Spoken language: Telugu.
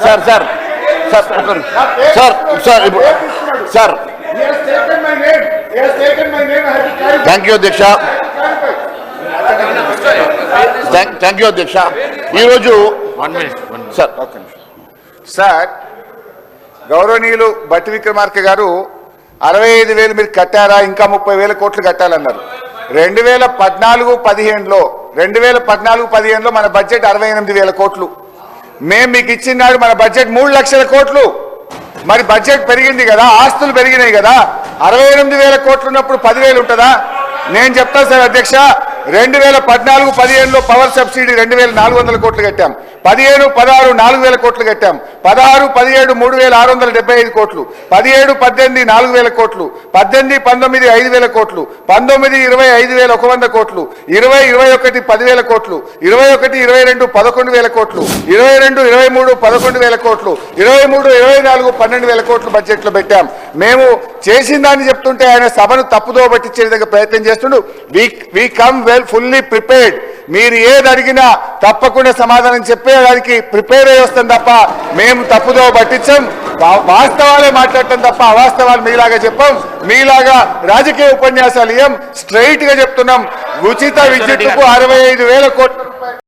Sir sir sir. Sir sir sir. Thank you అధ్యక్ష. థ్యాంక్ యూ అధ్యక్ష ఈరోజు వన్ మినిట్ సార్ ఒక్క నిమిషం. సార్ గౌరవనీయులు బట్టి విక్రమార్క గారు అరవై ఐదు వేలు మీరు కట్టారా ఇంకా ముప్పై వేల కోట్లు కట్టాలన్నారు రెండు వేల పద్నాలుగు పదిహేనులో రెండు వేల పద్నాలుగు పదిహేనులో మన బడ్జెట్ అరవై ఎనిమిది వేల కోట్లు మేము మీకు ఇచ్చినాడు మన బడ్జెట్ మూడు లక్షల కోట్లు. మరి బడ్జెట్ పెరిగింది కదా ఆస్తులు పెరిగినాయి కదా అరవై ఎనిమిది వేల కోట్లు ఉన్నప్పుడు పదివేలు ఉంటుందా? నేను చెప్తాను సార్ అధ్యక్ష రెండు వేల పద్నాలుగు పదిహేనులో పవర్ సబ్సిడీ రెండు వేల నాలుగు వందల కోట్లు కట్టాం. పదిహేను పదహారు నాలుగు వేల కోట్లు కట్టాం. పదహారు పదిహేడు మూడు వేల ఆరు వందల డెబ్బై ఐదు కోట్లు. పదిహేడు పద్దెనిమిది నాలుగు వేల కోట్లు. పద్దెనిమిది పంతొమ్మిది ఐదు వేల కోట్లు. పంతొమ్మిది ఇరవై ఐదు వేల ఒక వంద కోట్లు. ఇరవై ఇరవై ఒకటి పదివేల కోట్లు. ఇరవై ఒకటి ఇరవై రెండు పదకొండు వేల కోట్లు. ఇరవై రెండు ఇరవై మూడు పదకొండు వేల కోట్లు. ఇరవై మూడు ఇరవై నాలుగు పన్నెండు వేల కోట్లు బడ్జెట్లో పెట్టాం. మేము చేసిన దాన్ని చెప్తుంటే ఆయన సభను తప్పుదో పట్టించే విధంగా ప్రయత్నం చేస్తుండు. We we come well fully prepared మీరు ఏది అడిగినా తప్పకుండా సమాధానం చెప్పేదానికి ప్రిపేర్ అయ్యి వస్తాం తప్ప మేము తప్పుదో పట్టించాం. వాస్తవాలే మాట్లాడటం తప్ప అవాస్తవాలు మీలాగా చెప్పాం. మీలాగా రాజకీయ ఉపన్యాసాలు ఇయ్యం. స్ట్రైట్గా చెప్తున్నాం. ఉచిత విద్యుత్తుకు అరవై ఐదు వేల కోట్ల